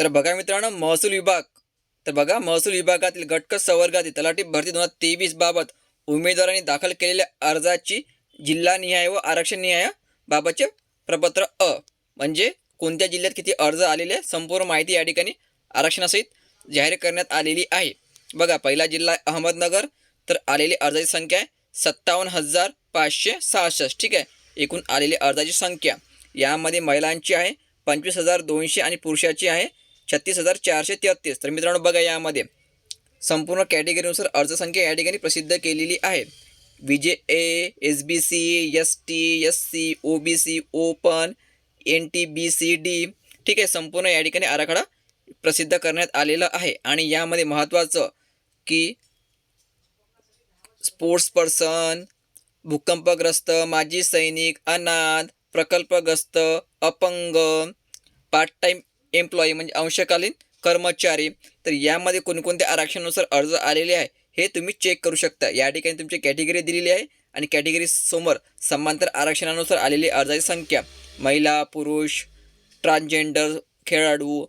तर बघा मित्रांनो महसूल विभाग. तर बघा महसूल विभागातील गटक संवर्गातील तलाठी भरती दोन हजार तेवीस बाबत उमेदवारांनी दाखल केलेल्या अर्जाची जिल्हानिहाय व आरक्षणनिहाय बाबतचे प्रपत्र अ. म्हणजे कोणत्या जिल्ह्यात किती अर्ज आलेले संपूर्ण माहिती या ठिकाणी आरक्षणासहित जाहीर करण्यात आलेली आहे. बघा पहिला जिल्हा अहमदनगर तर आलेली अर्जाची संख्या आहे सत्तावन्न हजार पाचशे सहासष्ट. ठीक आहे? एकूण आलेली अर्जाची संख्या. यामध्ये महिलांची आहे पंचवीस हजार दोनशे आणि पुरुषाची आहे छत्तीस हजार चारशे तेहत्तीस तर मित्रांनो बघा यामध्ये. संपूर्ण कॅटेगरीनुसार अर्जसंख्या या ठिकाणी प्रसिद्ध केलेली आहे. विजे A S B C S T S C O B C open N T B C D. ठीक आहे संपूर्ण या ठिकाणी आराखडा प्रसिद्ध करण्यात आलेला आहे. आणि यामध्ये महत्त्वाचं की स्पोर्ट्स पर्सन भूकंपग्रस्त माजी सैनिक अनाथ प्रकल्पग्रस्त अपंग पार्ट टाईम एम्प्लॉई म्हणजे अंशकालीन कर्मचारी तर यामध्ये कोणकोणत्या आरक्षणानुसार अर्ज आलेले आहे हे तुम्ही चेक करू शकता. या ठिकाणी तुमची कॅटेगरी दिलेली आहे आणि कॅटेगरी समोर समांतर आरक्षणानुसार आलेली अर्जाची संख्या. महिला पुरुष ट्रान्सजेंडर खेळाडू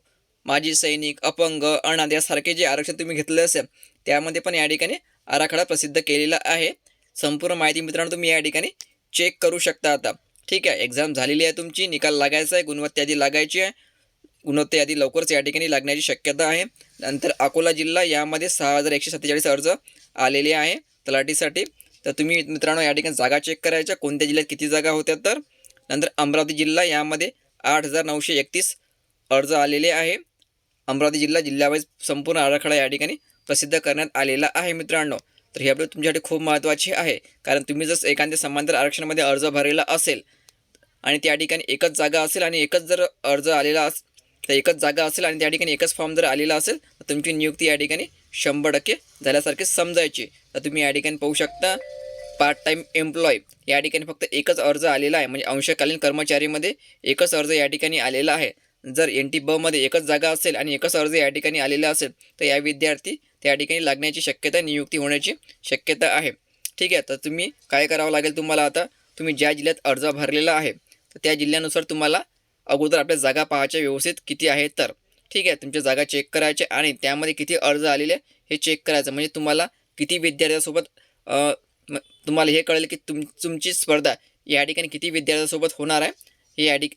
माजी सैनिक अपंग अनाथ यासारखे जे आरक्षण तुम्ही घेतले असेल त्यामध्ये पण या ठिकाणी आराखडा प्रसिद्ध केलेला आहे. संपूर्ण माहिती मित्रांनो तुम्ही या ठिकाणी चेक करू शकता आता. ठीक आहे एक्झाम झालेली आहे तुमची निकाल लागायचा आहे गुणवत्ता यादी लागायची आहे. गुणवत्ता यादी लवकरच या ठिकाणी लागण्याची शक्यता आहे. नंतर अकोला जिल्हा यामध्ये सहा हजार एकशे सत्तेचाळीस अर्ज आलेले आहे तलाठीसाठी. तर तुम्ही मित्रांनो या ठिकाणी जागा चेक करायच्या. कोणत्या जिल्ह्यात किती जागा होत्या तर? नंतर अमरावती जिल्हा यामध्ये आठ हजार नऊशे एकतीस अर्ज आलेले आहे. अमरावती जिल्हा जिल्ह्यावाईज संपूर्ण आराखडा या ठिकाणी प्रसिद्ध करण्यात आलेला आहे मित्रांनो. तर हे आपलं तुमच्यासाठी खूप महत्त्वाचे आहे. कारण तुम्ही जर एखाद्या समांतर आरक्षणामध्ये अर्ज भरलेला असेल आणि त्या ठिकाणी एकच जागा असेल आणि एकच जर अर्ज आलेला अस तर एकच जागा असेल आणि त्या ठिकाणी एकच फॉर्म जर आलेला असेल तर तुमची नियुक्ती या ठिकाणी शंभर टक्के झाल्यासारखे समजायची. तर तुम्ही या ठिकाणी पाहू शकता पार्ट टाईम एम्प्लॉय या ठिकाणी फक्त एकच अर्ज आलेला आहे. म्हणजे अंशकालीन कर्मचारीमध्ये एकच अर्ज या ठिकाणी आलेला आहे. जर एन टी बमध्ये एकच जागा असेल आणि एकच अर्ज या ठिकाणी आलेला असेल तर या विद्यार्थी त्या ठिकाणी लागण्याची शक्यता नियुक्ती होण्याची शक्यता आहे. ठीक आहे तर तुम्ही काय करावं लागेल तुम्हाला आता? तुम्ही ज्या जिल्ह्यात अर्ज भरलेला आहे तर त्या जिल्ह्यानुसार तुम्हाला अगोदर आपल्या जागा पाहायच्या व्यवस्थित किती आहेत तर. ठीक आहे तुमच्या जागा चेक करायचे आणि त्यामध्ये किती अर्ज आलेले हे चेक करायचं. म्हणजे तुम्हाला किती विद्यार्थ्यांसोबत तुम्हाला हे कळेल की तुम तुमची स्पर्धा या ठिकाणी किती विद्यार्थ्यांसोबत होणार आहे. हे या ठिक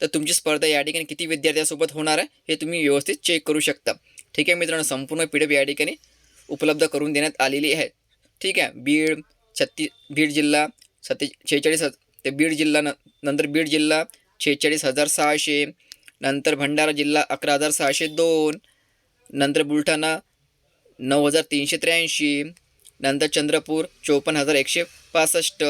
तर तुमची स्पर्धा या ठिकाणी किती विद्यार्थ्यांसोबत होणार आहे हे तुम्ही व्यवस्थित चेक करू शकता. ठीक आहे मित्रांनो संपूर्ण पी डी एफ या ठिकाणी उपलब्ध करून देण्यात आलेली आहे. ठीक आहे बीड छत्तीस बीड जिल्हा सत्ते शेहेचाळीस ते बीड जिल्हा न नंतर बीड जिल्हा शेहेचाळीस हजार सहाशे नंतर भंडारा जिल्हा अकरा हजार सहाशे दोन नंतर बुलढाणा नऊ हजार तीनशे त्र्याऐंशी नंतर चंद्रपूर चोपन्न हजार एकशे पासष्ट.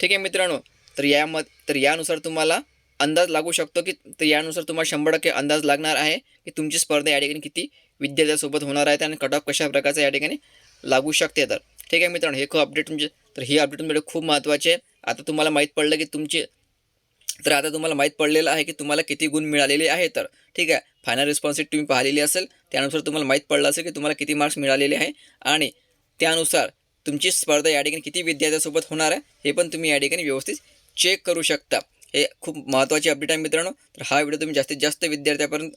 ठीक आहे मित्रांनो तर यामध तर यानुसार तुम्हाला अंदाज लागू शकतो की तर यानुसार तुम्हाला शंभर टक्के अंदाज लागणार आहे की तुमची स्पर्धा या ठिकाणी किती विद्यार्थ्यासोबत होणार आहे आणि कट ऑफ कशा प्रकारचं या ठिकाणी लागू शकते तर. ठीक आहे मित्रांनो हे खूप अपडेट तुमचे म्हणजे, तर ही अपडेट तुमच्याकडे म्हणजे खूप महत्त्वाचे आहे. आता तुम्हाला माहीत पडलं की तुमचे तर आता तुम्हाला माहीत पडलेलं आहे की तुम्हाला किती गुण मिळालेले आहे तर. ठीक आहे? फायनल रिस्पॉन्सिट तुम्ही पाहिलेली असेल त्यानुसार तुम्हाला माहीत पडलं असेल की तुम्हाला किती मार्क्स मिळालेले आहे आणि त्यानुसार तुमची स्पर्धा या ठिकाणी किती विद्यार्थ्यासोबत होणार आहे हे पण तुम्ही या ठिकाणी व्यवस्थित चेक करू शकता. हे खूप महत्त्वाची अपडेट आहे मित्रांनो. तर हा व्हिडिओ तुम्ही जास्तीत जास्त विद्यार्थ्यापर्यंत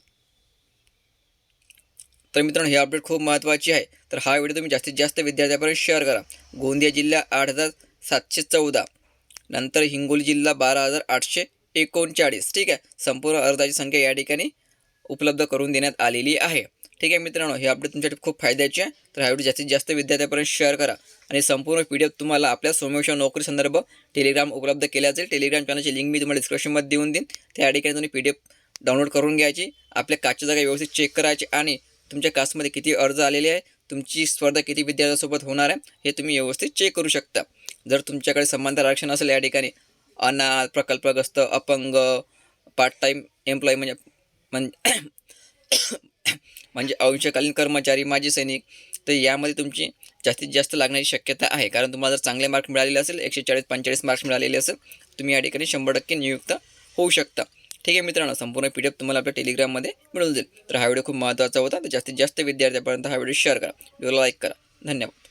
तर मित्रांनो हे अपडेट खूप महत्त्वाची आहे. तर हा व्हिडिओ तुम्ही जास्तीत जास्त विद्यार्थ्यापर्यंत शेअर करा. गोंदिया जिल्हा आठ हजार सातशे चौदा नंतर हिंगोली जिल्हा बारा हजार आठशे एकोणचाळीस. ठीक आहे? संपूर्ण अर्जाची संख्या या ठिकाणी उपलब्ध करून देण्यात आलेली आहे. ठीक आहे मित्रांनो हे अपडेट तुमच्यासाठी खूप फायद्याचे आहे. तर हा व्हिडिओ जास्तीत जास्त विद्यार्थ्यापर्यंत शेअर करा. आणि संपूर्ण पी डी एफ तुम्हाला आपल्या सोमेश्वर नोकरी संदर्भ टेलिग्राम उपलब्ध केला जाईल टेलिग्राम चॅनलची लिंक मी तुम्हाला डिस्क्रिप्शनमध्ये देऊन देईन. त्या ठिकाणी तुम्ही पी डी एफ डाउनलोड करून घ्यायची. आपल्या काचच्या जागा व्यवस्थित चेक करायची आणि तुमच्या कास्टमध्ये किती अर्ज आलेले आहे तुमची स्पर्धा किती विद्यार्थ्यांसोबत होणार आहे हे तुम्ही व्यवस्थित चेक करू शकता. जर तुमच्याकडे समांतर आरक्षण असेल या ठिकाणी अनाथ प्रकल्पग्रस्त अपंग पार्ट टाईम एम्प्लॉई म्हणजे म्हणजे म्हणजे अंशकालीन कर्मचारी माजी सैनिक तर यामध्ये तुमची जास्तीत जास्त लागण्याची शक्यता आहे. कारण तुम्हाला जर चांगले मार्क मिळालेले असेल एकशे चाळीस पंचेचाळीस मार्क्स मिळालेले असेल तुम्ही या ठिकाणी शंभर टक्के नियुक्त होऊ शकता. ठीक आहे मित्रांनो संपूर्ण पी डी एफ तुम्हाला आपल्या टेलिग्राममध्ये मिळून जाईल. तर हा व्हिडिओ खूप महत्त्वाचा होता. तर जास्तीत जास्त विद्यार्थ्यापर्यंत हा व्हिडिओ शेअर करा. व्हिडिओला लाईक करा. धन्यवाद.